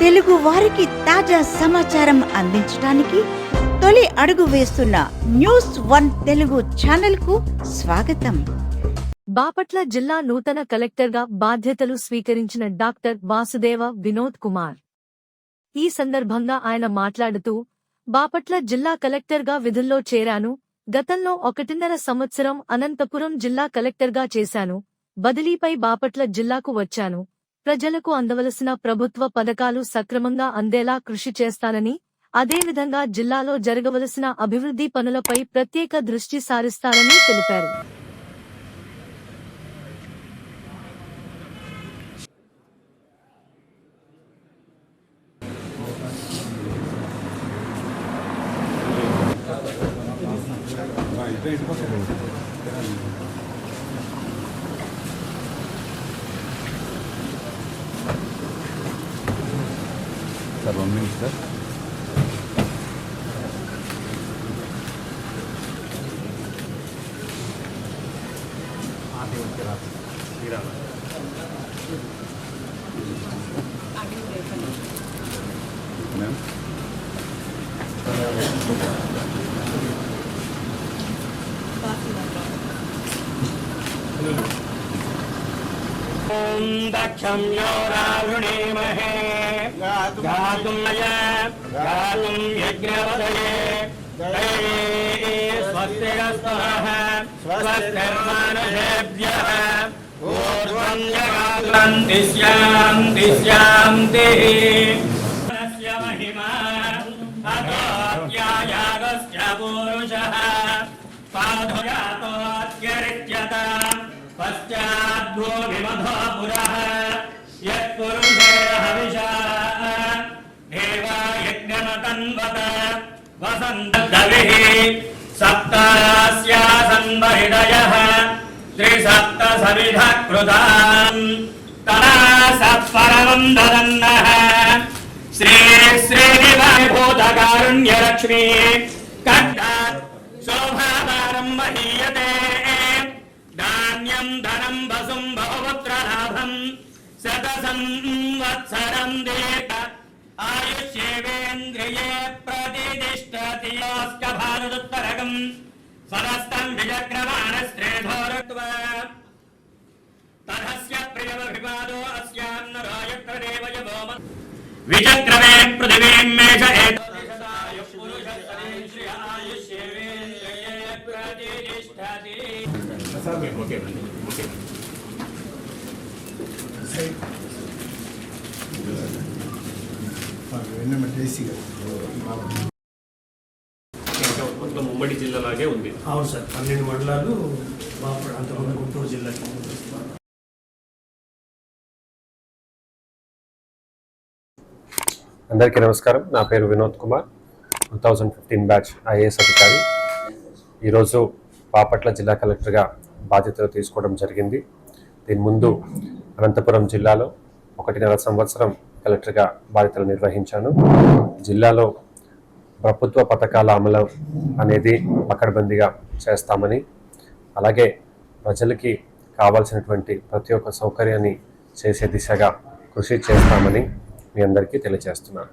తెలుగు వారికి తాజా సమాచారం అందించడానికి తొలి అడుగు వేస్తున్న న్యూస్ వన్ తెలుగు ఛానల్కు స్వాగతం. బాపట్ల జిల్లా నూతన కలెక్టర్గా బాధ్యతలు స్వీకరించిన డాక్టర్ వాసుదేవ వినోద్ కుమార్. ఈ సందర్భంగా ఆయన మాట్లాడుతూ బాపట్ల జిల్లా కలెక్టర్గా విధుల్లో చేరాను గతంలో ఒకటిన్నర సంవత్సరం అనంతపురం జిల్లా కలెక్టర్గా చేశాను బదిలీపై బాపట్ల జిల్లాకు వచ్చాను ప్రజలకు అందవలసిన ప్రభుత్వ పథకాలు సక్రమంగా అందేలా కృషి చేస్తానని అదేవిధంగా జిల్లాలో జరగవలసిన అభివృద్ధి పనులపై ప్రత్యేక దృష్టి సారిస్తానని తెలిపారు. Está bom, ministro? ॐ दक्षं यो राहुणीमहे गातुम् मय गातुम् यज्ञवदये दैवे स्वस्तिरस्तः स्वस्तिर्मानसेभ्यः वसन्तविः सप्तास्यासन्महृदयः त्रिसप्तसविधः कृताम् तदा सत्परमम् ददन्नः। श्री श्रीनिवाभूतकारुण्यलक्ष्मी कण्ठात् शोभावारम् महीयते। धान्यम् स्वरस्तम स्वरस्तम विजक्रमाण श्रेधोरत्व तरहस्य प्रियमभिवादो अस्यान्न रायक्रमेव यभोम विजक्रमे पृथिवीं मेष एत okay okay Para ver, no me ఉమ్మడి జిల్లాలాగే ఉంది. అవును సార్ పన్నెండు మండలాలు అంతకుముందు గుంటూరు జిల్లాకి అందరికీ నమస్కారం. నా పేరు Vinod Kumar. Two thousand fifteen batch IAS అధికారి. ఈరోజు బాపట్ల జిల్లా కలెక్టర్గా బాధ్యతలు తీసుకోవడం జరిగింది. దీని ముందు అనంతపురం జిల్లాలో ఒకటిన్నర సంవత్సరం కలెక్టర్గా బాధ్యతలు నిర్వహించాను. జిల్లాలో ప్రభుత్వ పథకాల అమలు అనేది పకడ్బందీగా చేస్తామని అలాగే ప్రజలకి కావాల్సినటువంటి ప్రతి ఒక్క సౌకర్యాన్ని చేసే దిశగా కృషి చేస్తామని మీ అందరికీ తెలియజేస్తున్నాను.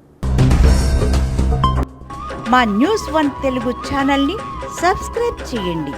మా న్యూస్ వన్ తెలుగు ఛానల్ని సబ్స్క్రైబ్ చేయండి.